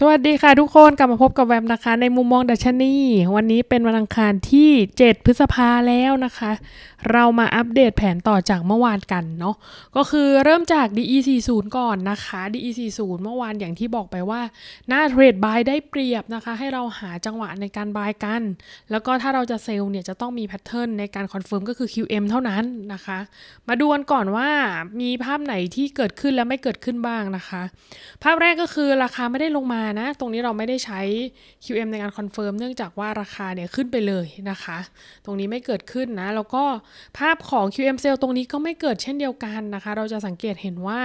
สวัสดีค่ะทุกคนกลับมาพบกับแวมนะคะ ในมุมมองดัชนีวันนี้เป็นวันอังคารที่ 7 พฤษภาแล้วนะคะ เรามาอัปเดตแผนต่อจากเมื่อวานกันเนาะก็คือเริ่มจาก DE40 ก่อนนะคะ DE40 เมื่อวานอย่างที่บอกไปว่า หน้าเทรดบายได้เปรียบนะคะ ให้เราหาจังหวะในการบายกัน แล้วก็ถ้าเราจะเซลล์เนี่ยจะต้องมีแพทเทิร์นในการคอนเฟิร์มก็คือ QM เท่านั้นนะคะ มาดูกันก่อนว่ามีภาพไหนที่เกิดขึ้นและไม่เกิดขึ้นบ้างนะคะ ภาพแรกก็คือราคาไม่ได้ลงมานะ ตรงนี้เราไม่ได้ใช้ QM ในการคอนเฟิร์มเนื่องจากว่าราคาเนี่ยขึ้นไปเลยนะคะ ตรงนี้ไม่เกิดขึ้นนะ แล้วก็ภาพของ QM Sale ตรงนี้ก็ไม่เกิดเช่นเดียวกันนะคะ เราจะสังเกตเห็นว่า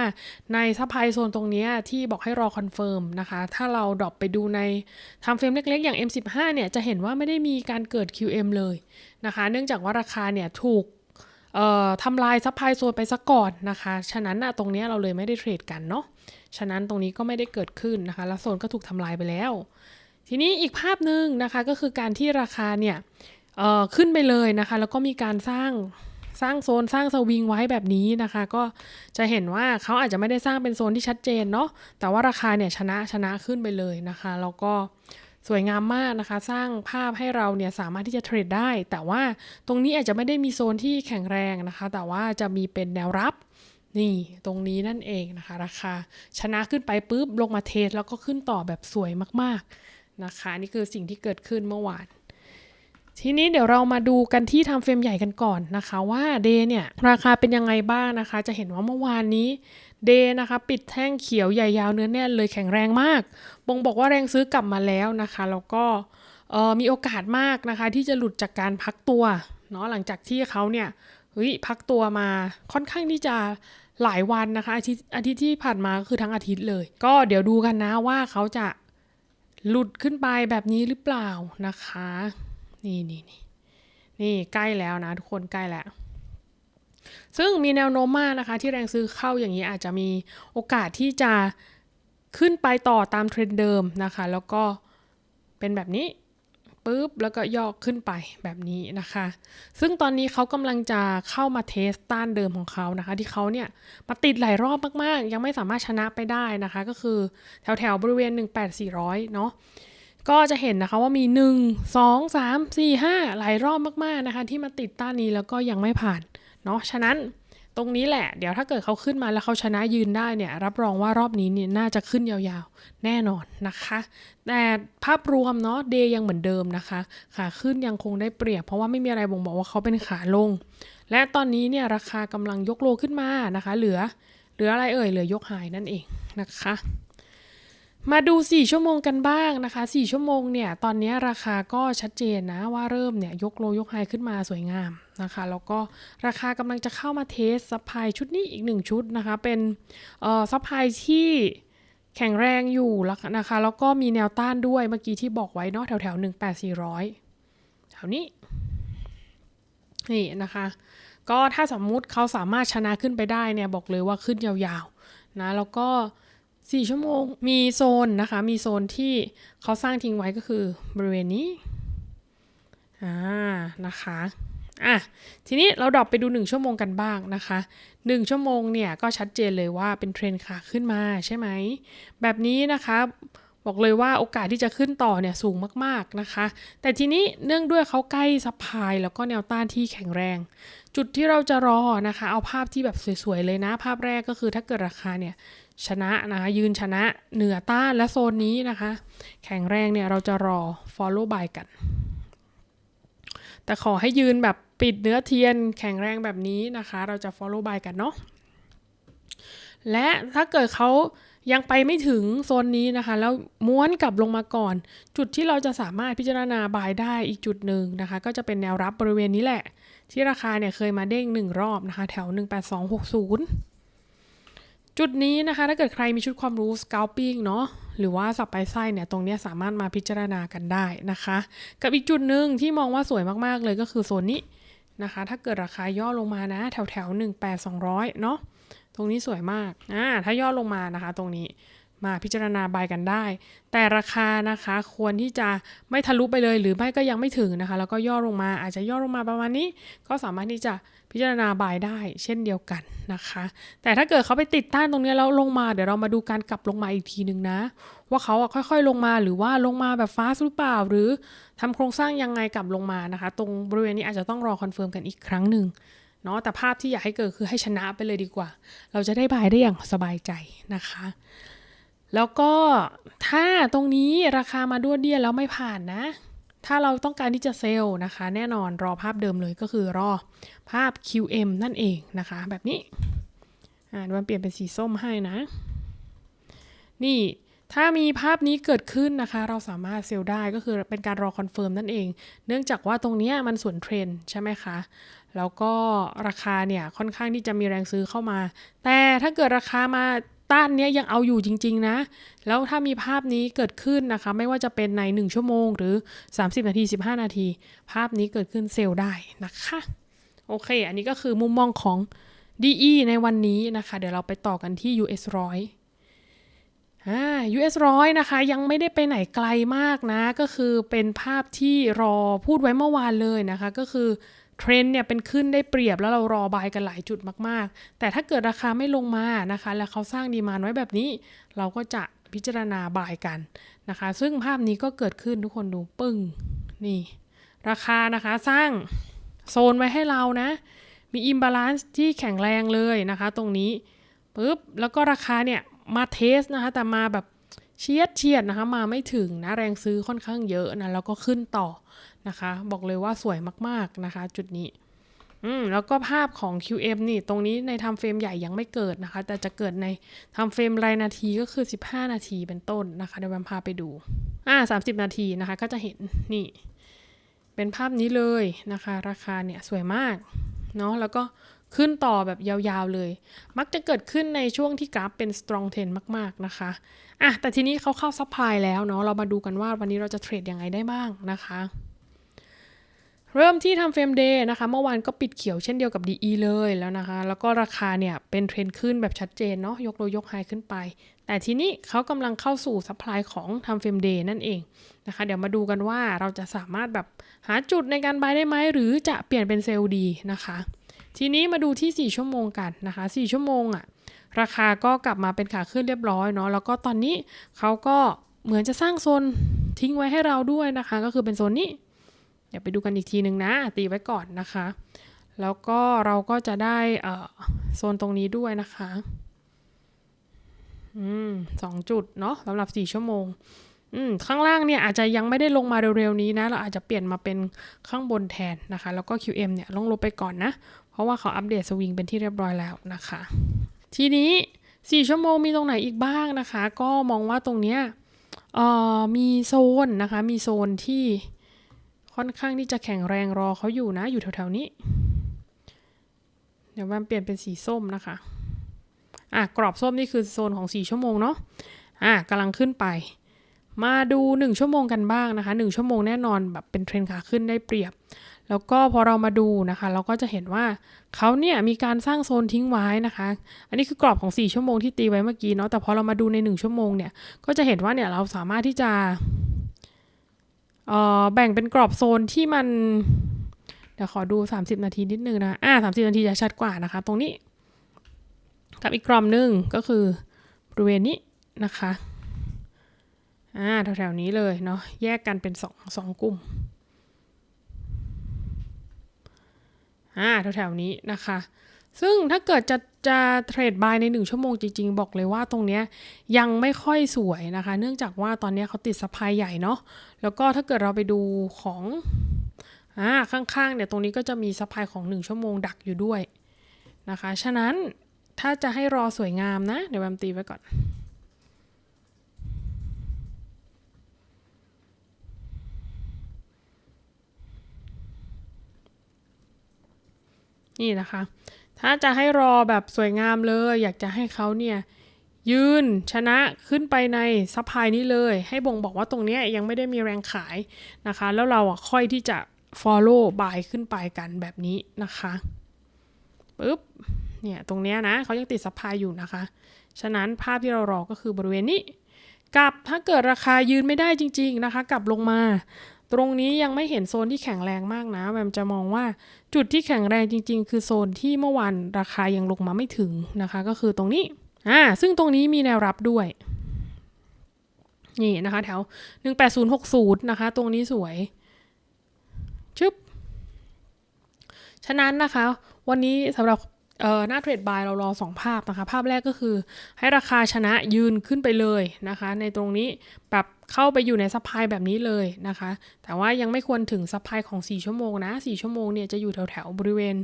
ในซัพพลายโซนตรงนี้ที่บอกให้รอคอนเฟิร์มนะคะ ถ้าเราดรอปไปดูในทำเฟรมเล็กๆ อย่าง M15 เนี่ยจะเห็นว่าไม่ได้มีการเกิด QM เลยนะคะ เนื่องจากว่าราคาเนี่ยถูกทำลายซัพพลายโซนไปซะก่อนนะคะ ฉะนั้นนะตรงนี้เราเลยไม่ได้เทรดกันเนาะ ฉะนั้นตรงนี้ก็ไม่ได้เกิดขึ้นนะคะ แล้วโซนก็ถูกทำลายไปแล้ว ทีนี้อีกภาพหนึ่งนะคะก็คือการที่ราคาเนี่ยขึ้นไปเลยนะคะ แล้วก็มีการสร้างสร้างโซนสร้างสวิงไว้แบบนี้นะคะ ก็จะเห็นว่าเขาอาจจะไม่ได้สร้างเป็นโซนที่ชัดเจนเนาะแต่ว่าราคาเนี่ยชนะชนะขึ้นไปเลยนะคะ แล้วก็สวยงามมากนะคะ สร้างภาพให้เราเนี่ยสามารถที่จะเทรดได้ แต่ว่าตรงนี้อาจจะไม่ได้มีโซนที่แข็งแรงนะคะ แต่ว่าจะมีเป็นแนวรับ นี่ตรงนี้นั่นเองนะคะ ราคาชนะขึ้นไปปุ๊บลงมาเทสแล้วก็ขึ้นต่อแบบสวยมากๆนะคะ นี่คือสิ่งที่เกิดขึ้นเมื่อวานทีนี้เดี๋ยวเรามาดูกันที่ทำเฟรมใหญ่กันก่อนนะคะว่าเดเนี่ยราคาเป็นยังไงบ้างนะคะ จะเห็นว่าเมื่อวานนี้เดนะคะปิดแท่งเขียวใหญ่ยาวเนื้อแน่นเลยแข็งแรงมาก บ่งบอกว่าแรงซื้อกลับมาแล้วนะคะ แล้วก็มีโอกาสมากนะคะ ที่จะหลุดจากการพักตัวเนาะหลังจากที่เขาเนี่ยเฮ้ยพักตัวมาค่อนข้างที่จะ หลายวันนะคะอาทิตย์อาทิตย์ที่ผ่านมาก็คือทั้งอาทิตย์เลย ก็เดี๋ยวดูกันนะว่าเขาจะหลุดขึ้นไปแบบนี้หรือเปล่านะคะ นี่นี่นี่นี่ใกล้แล้วนะทุกคนใกล้แล้ว ซึ่งมีแนวโน้มมากนะคะ ที่แรงซื้อเข้าอย่างนี้อาจจะมีโอกาสที่จะขึ้นไปต่อตามเทรนด์เดิมนะคะ แล้วก็เป็นแบบนี้ ปุ๊บแล้วก็ย่อขึ้นไปแบบนี้นะคะ ซึ่งตอนนี้เขากำลังจะเข้ามาเทสต้านเดิมของเขานะคะ ที่เขาเนี่ยมาติดหลายรอบมากๆ ยังไม่สามารถชนะไปได้นะคะ ก็คือแถวแถวๆบริเวณ 18400 เนาะก็จะเห็นนะคะว่ามี 1 2 3 4 5 หลายรอบมากๆนะคะ ที่มาติดต้านนี้แล้วก็ยังไม่ผ่านเนาะฉะนั้น ตรงนี้แหละ เดี๋ยวถ้าเกิดเขาขึ้นมาแล้วเขาชนะยืนได้เนี่ย รับรองว่ารอบนี้เนี่ยน่าจะขึ้นยาวๆ แน่นอนนะคะ แต่ภาพรวมเนาะเดยังเหมือนเดิมนะคะ ขาขึ้นยังคงได้เปรียบ เพราะว่าไม่มีอะไรบ่งบอกว่าเขาเป็นขาลง และตอนนี้เนี่ยราคากำลังยกโลขึ้นมานะคะ เหลือเหลืออะไรเอ่ยเหลือยกหายนั่นเองนะคะ มาดู 4 ชั่วโมงกันบ้างนะคะ 4 ชั่วโมงเนี่ย ตอนนี้ราคาก็ชัดเจนนะ ว่าเริ่มเนี่ยยกโลยกไฮขึ้นมาสวยงามนะคะ แล้วก็ราคากำลังจะเข้ามาเทสซัพพลายชุดนี้อีกหนึ่งชุดนะคะ เป็นซัพพลายที่แข็งแรงอยู่แล้วนะคะ แล้วก็มีแนวต้านด้วยเมื่อกี้ที่บอกไว้เนาะแถวแถวหนึ่งแปดสี่ร้อยแถวนี้ นี่นะคะ ก็ถ้าสมมุติเขาสามารถชนะขึ้นไปได้เนี่ยบอกเลยว่าขึ้นยาวๆนะ แล้วก็ 4 ชั่วโมงมีโซนนะคะ มีโซนที่เขาสร้างทิ้งไว้ก็คือบริเวณนี้อ่านะคะอะทีนี้เราดรอปไปดู 1 ชั่วโมงกันบ้างนะคะ 1 ชั่วโมงเนี่ยก็ชัดเจนเลยว่าเป็นเทรนขาขึ้นมาใช่ไหม แบบนี้นะคะบอกเลยว่าโอกาสที่จะขึ้นต่อเนี่ยสูงมากๆนะคะ แต่ทีนี้เนื่องด้วยเขาใกล้ซัพพายแล้วก็แนวต้านที่แข็งแรง จุดที่เราจะรอนะคะ เอาภาพที่แบบสวยๆเลยนะ ภาพแรกก็คือถ้าเกิดราคาเนี่ย ชนะนะคะยืนชนะเหนือต้านและโซนนี้นะคะ แข็งแรงเนี่ยเราจะรอ follow by กัน แต่ขอให้ยืนแบบปิดเนื้อเทียนแข็งแรงแบบนี้นะคะ เราจะ follow by กันเนาะและถ้าเกิดเขายังไปไม่ถึงโซนนี้นะคะ แล้วม้วนกลับลงมาก่อน จุดที่เราจะสามารถพิจารณาบายได้อีกจุดหนึ่งนะคะ ก็จะเป็นแนวรับบริเวณนี้แหละ ที่ราคาเนี่ยเคยมาเด้งหนึ่งรอบนะคะ แถว 18260 จุดนี้นะคะถ้าเกิดใครมีชุดความรู้ scalping เนาะหรือว่าสับไปไส้เนี่ยตรงนี้สามารถมาพิจารณากันได้นะคะ กับอีกจุดหนึ่งที่มองว่าสวยมากๆเลยก็คือโซนนี้นะคะ ถ้าเกิดราคาย่อลงมานะ แถวแถวๆ18200 เนาะตรงนี้สวยมากอ่าถ้าย่อลงมานะคะ ตรงนี้ มาพิจารณาบายกันได้ แต่ราคานะคะควรที่จะไม่ทะลุไปเลยหรือไม่ก็ยังไม่ถึงนะคะ แล้วก็ย่อลงมาอาจจะย่อลงมาประมาณนี้ ก็สามารถที่จะพิจารณาบายได้ เช่นเดียวกันนะคะ แต่ถ้าเกิดเขาไปติดต้านตรงนี้แล้วลงมาเดี๋ยวเรามาดูการกลับลงมาอีกทีหนึ่งนะ ว่าเขาค่อยๆลงมาหรือว่าลงมาแบบฟาสหรือเปล่า หรือทำโครงสร้างยังไงกลับลงมานะคะ ตรงบริเวณนี้อาจจะต้องรอคอนเฟิร์มกันอีกครั้งหนึ่งเนาะแต่ภาพที่อยากให้เกิดคือให้ชนะไปเลยดีกว่า เราจะได้บายได้อย่างสบายใจนะคะ แล้วก็ถ้าตรงนี้ราคามาด้วนเดียแล้วไม่ผ่านนะ ถ้าเราต้องการที่จะเซลล์นะคะ แน่นอนรอภาพเดิมเลยก็คือรอภาพ QM นั่นเองนะคะ แบบนี้อ่าดวนเปลี่ยนเป็นสีส้มให้นะ นี่ถ้ามีภาพนี้เกิดขึ้นนะคะ เราสามารถเซลล์ได้ก็คือเป็นการรอคอนเฟิร์มนั่นเอง เนื่องจากว่าตรงนี้มันส่วนเทรนใช่ไหมคะ แล้วก็ราคาเนี่ยค่อนข้างที่จะมีแรงซื้อเข้ามา แต่ถ้าเกิดราคามา ต้านเนี้ยยังเอาอยู่จริง ๆ นะ แล้วถ้ามีภาพนี้เกิดขึ้นนะคะ ไม่ว่าจะเป็นใน 1 ชั่วโมง หรือ 30 นาที 15 นาที ภาพนี้เกิดขึ้นเซลล์ได้นะคะ โอเค อันนี้ก็คือมุมมองของ DE ในวันนี้นะคะ เดี๋ยวเราไปต่อกันที่ US 100อ่า US ร้อยนะคะ ยังไม่ได้ไปไหนไกลมากนะ ก็คือเป็นภาพที่รอพูดไว้เมื่อวานเลยนะคะ ก็คือ เทรนเนี่ยเป็นขึ้นได้เปรียบแล้วเรารอบายกันหลายจุดมากๆ แต่ถ้าเกิดราคาไม่ลงมานะคะ แล้วเขาสร้างดีมานไว้แบบนี้ เราก็จะพิจารณาบายกันนะคะ ซึ่งภาพนี้ก็เกิดขึ้นทุกคนดูปึ้งนี่ ราคานะคะสร้างโซนไว้ให้เรานะ มีอิมบาลานซ์ที่แข็งแรงเลยนะคะ ตรงนี้ปุ๊บแล้วก็ราคาเนี่ยมาเทสนะคะ แต่มาแบบ เฉียดเฉียดนะคะ มาไม่ถึงนะแรงซื้อค่อนข้างเยอะนะแล้วก็ขึ้นต่อนะคะ บอกเลยว่าสวยมากๆนะคะ จุดนี้อืมแล้วก็ภาพของ QM นี่ตรงนี้ในทำเฟรมใหญ่ยังไม่เกิดนะคะ แต่จะเกิดในทำเฟรมรายนาทีก็คือ 15 นาทีเป็นต้นนะคะเดี๋ยวแวมพาไปดูอ่า30 นาทีนะคะ ก็จะเห็นนี่ เป็นภาพนี้เลยนะคะ ราคาเนี่ยสวยมากเนาะแล้วก็ ขึ้นต่อแบบยาวๆเลย มักจะเกิดขึ้นในช่วงที่กราฟเป็น strong trend มากๆนะคะอะแต่ทีนี้เขาเข้าซัพพลายแล้วเนาะเรามาดูกันว่าวันนี้เราจะเทรดยังไงได้บ้างนะคะเริ่มที่ทำเฟรมเดย์นะคะ เมื่อวานก็ปิดเขียวเช่นเดียวกับ DE เลยแล้วนะคะ แล้วก็ราคาเนี่ยเป็นเทรนขึ้นแบบชัดเจนเนาะยกโลยกไฮขึ้นไป แต่ทีนี้เขากำลังเข้าสู่ซัพพลายของทำเฟรมเดย์นั่นเองนะคะ เดี๋ยวมาดูกันว่าเราจะสามารถแบบหาจุดในการบายได้ไหมหรือจะเปลี่ยนเป็นเซลล์ดีนะคะ ทีนี้มาดูที่ 4 ชั่วโมงกันนะคะ 4 ชั่วโมงอะราคาก็กลับมาเป็นขาขึ้นเรียบร้อยเนาะแล้วก็ตอนนี้เขาก็เหมือนจะสร้างโซนทิ้งไว้ให้เราด้วยนะคะ ก็คือเป็นโซนนี้เดี๋ยวไปดูกันอีกทีหนึ่งนะ ตีไว้ก่อนนะคะ แล้วก็เราก็จะได้โซนตรงนี้ด้วยนะคะอืมสองจุดเนาะสำหรับสี่ชั่วโมงอืมข้างล่างเนี่ยอาจจะยังไม่ได้ลงมาเร็วๆนี้นะ เราอาจจะเปลี่ยนมาเป็นข้างบนแทนนะคะ แล้วก็ QM เนี่ยลงลงไปก่อนนะ เพราะว่าเขาอัปเดตสวิงเป็นที่เรียบร้อยแล้วนะคะ ทีนี้ 4 ชั่วโมงมีตรงไหนอีกบ้างนะคะ ก็มองว่าตรงเนี้ยมีโซนนะคะ มีโซนที่ค่อนข้างที่จะแข็งแรงรอเขาอยู่นะ อยู่แถวๆนี้ เดี๋ยวมันเปลี่ยนเป็นสีส้มนะคะ อะ กรอบส้มนี่คือโซนของ 4 ชั่วโมงเนาะ อะกำลังขึ้นไป มาดู 1 ชั่วโมงกันบ้างนะคะ 1 ชั่วโมงแน่นอนแบบเป็นเทรนขาขึ้นได้เปรียบ แล้วก็พอเรามาดูนะคะ เราก็จะเห็นว่าเขาเนี่ยมีการสร้างโซนทิ้งไว้นะคะ อันนี้คือกรอบของ 4 ชั่วโมงที่ตีไว้เมื่อกี้เนาะแต่พอเรามาดูใน 1 ชั่วโมงเนี่ยก็จะเห็นว่าเนี่ยเราสามารถที่จะแบ่งเป็นกรอบโซนที่มันเดี๋ยวขอดู 30 นาทีนิดนึงนะอ่า30 นาทีจะชัดกว่านะคะ ตรงนี้ กับอีกกรอบหนึ่งก็คือบริเวณนี้นะคะอ่าแถวๆนี้เลยเนาะแยกกันเป็นสองสองกลุ่ม อ่าแถวๆนี้นะคะ ซึ่งถ้าเกิดจะจะเทรดบายใน 1 ชั่วโมงจริง ๆ บอกเลยว่าตรงเนี้ยยังไม่ค่อยสวยนะคะ เนื่องจากว่าตอนนี้เขาติดสปายใหญ่เนาะแล้วก็ถ้าเกิดเราไปดูของอ่าข้างๆเนี่ยตรงนี้ก็จะมีสปายของ 1 ชั่วโมงดักอยู่ด้วยนะคะ ฉะนั้นถ้าจะให้รอสวยงามนะ เดี๋ยวแวมตีไว้ก่อน นี่นะคะ ถ้าจะให้รอแบบสวยงามเลย อยากจะให้เขาเนี่ยยืนชนะขึ้นไปในซัพพลายนี้เลย ให้บ่งบอกว่าตรงนี้ยังไม่ได้มีแรงขายนะคะ แล้วเราอะค่อยที่จะ follow buy ขึ้นไปกันแบบนี้นะคะปึ๊บเนี่ยตรงเนี้ยนะเขายังติดซัพพลายอยู่นะคะ ฉะนั้นภาพที่เรารอก็คือบริเวณนี้กับถ้าเกิดราคายืนไม่ได้จริง ๆนะคะ กลับลงมา ตรงนี้ยังไม่เห็นโซนที่แข็งแรงมากนะแวมจะมองว่าจุดที่แข็งแรงจริง ๆ คือโซนที่เมื่อวานราคายังลงมาไม่ถึงนะคะ ก็คือตรงนี้อ่าซึ่งตรงนี้มีแนวรับด้วยนี่นะคะแถว 18060 นะคะ ตรงนี้สวย ชึบ ฉะนั้นนะคะ วันนี้สำหรับ เอ่อหน้าเทรดบายเรารอ 2 ภาพนะคะ ภาพแรกก็คือ ให้ราคาชนะยืนขึ้นไปเลยนะคะ ในตรงนี้แบบเข้าไปอยู่ในซัพพลายแบบนี้เลยนะคะ แต่ว่ายังไม่ควรถึงซัพพลายของ 4 ชั่วโมงนะ 4 ชั่วโมงเนี่ยจะอยู่แถวแถวบริเวณ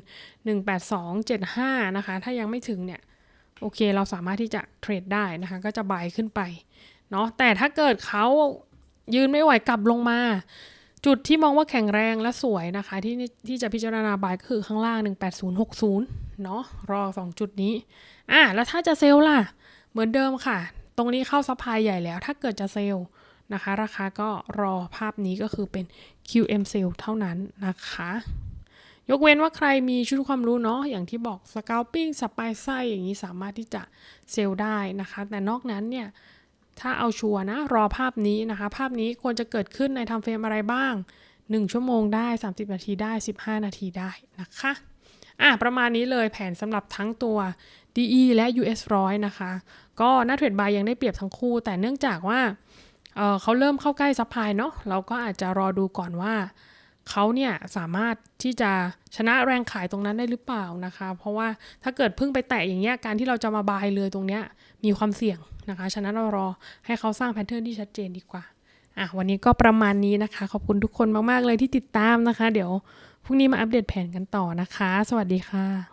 18275 นะคะ ถ้ายังไม่ถึงเนี่ยโอเคเราสามารถที่จะเทรดได้นะคะ ก็จะบายขึ้นไปเนาะแต่ถ้าเกิดเขายืนไม่ไหวกลับลงมา จุดที่มองว่าแข็งแรงและสวยนะคะ ที่ที่จะพิจารณาบายก็คือข้างล่าง 18060 เนาะรอ 2 จุดนี้ อะแล้วถ้าจะเซลล์ล่ะ เหมือนเดิมค่ะ ตรงนี้เข้าซัพพลายใหญ่แล้ว ถ้าเกิดจะเซลล์นะคะ ราคาก็รอภาพนี้ก็คือเป็น QM sale เท่านั้นนะคะ ยกเว้นว่าใครมีชุดความรู้เนาะอย่างที่บอก scalping สปายไส้อย่างนี้สามารถที่จะเซลล์ได้นะคะ แต่นอกนั้นเนี่ย ถ้าเอาชัวร์นะ รอภาพนี้นะคะ ภาพนี้ควรจะเกิดขึ้นในทำเฟรมอะไรบ้าง 1 ชั่วโมงได้ 30 นาทีได้ 15 นาทีได้นะคะอะประมาณนี้เลยแผนสำหรับทั้งตัว DE และ US 100นะคะ ก็หน้าเทรดบายยังได้เปรียบทั้งคู่ แต่เนื่องจากว่าเออเขาเริ่มเข้าใกล้ซัพพลายเนาะเราก็อาจจะรอดูก่อนว่า เขาเนี่ยสามารถที่จะชนะแรงขายตรงนั้นได้หรือเปล่านะคะ เพราะว่าถ้าเกิดเพิ่งไปแตะอย่างเงี้ยการที่เราจะมาบายเลยตรงเนี้ย มีความเสี่ยงนะคะ ฉะนั้นเรารอให้เขาสร้างแพทเทิร์นที่ชัดเจนดีกว่าอะวันนี้ก็ประมาณนี้นะคะ ขอบคุณทุกคนมาก ๆ เลยที่ติดตามนะคะ เดี๋ยวพรุ่งนี้มาอัปเดตแผนกันต่อนะคะ สวัสดีค่ะ